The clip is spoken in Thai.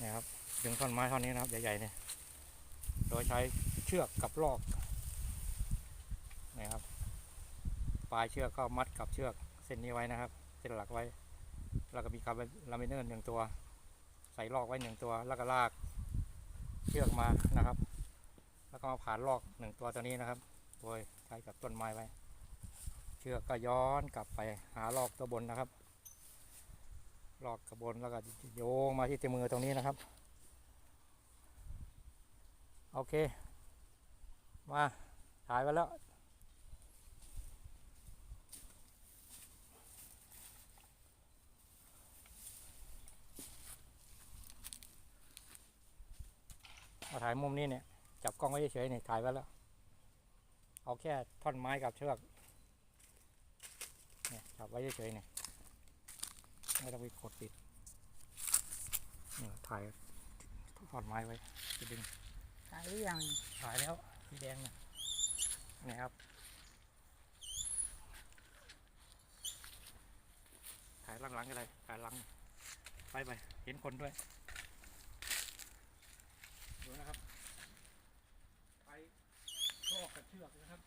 นี่ครับดึงท่อนไม้ท่อนนี้นะครับใหญ่ๆเนี่ยโดยใช้เชือกกับลอกนี่ครับปลายเชือกก็มัดกับเชือกเส้นนี้ไว้นะครับเส้นหลักไว้ แล้วก็มีคาร์บอนลามิเนอร์หนึ่งตัว ใส่ลอกไว้หนึ่งตัว แล้วก็ลากเชือกมานะครับ แล้วก็มาผ่านลอกหนึ่งตัวตัวนี้นะครับโดยใช้กับต้นไม้ไว้ เชือกก็ย้อนกลับไปหาลอกตัวบนนะครับ ลอกกระบนแล้วก็โยงมาที่ตีมือตรงนี้นะครับ โอเค มาถ่ายไว้แล้วมาถ่ายมุมนี้เนี่ย จับกล้องไว้เฉยๆเนี่ยถ่ายไว้แล้ว เอาแค่ท่อนไม้กับเชือกเนี่ยจับไว้เฉยๆเนี่ย ไม่ต้องไปกดติดนี่ถ่ายท่อนไม้ไว้จะดึงขายหรือยังถ่ายแล้วสีแดงเนี่ยนี่ครับถ่ายหลังๆก็ได้ถ่ายหลังไปไปเห็นคนด้วยดูนะครับไปลอกกับเชือกนะครับ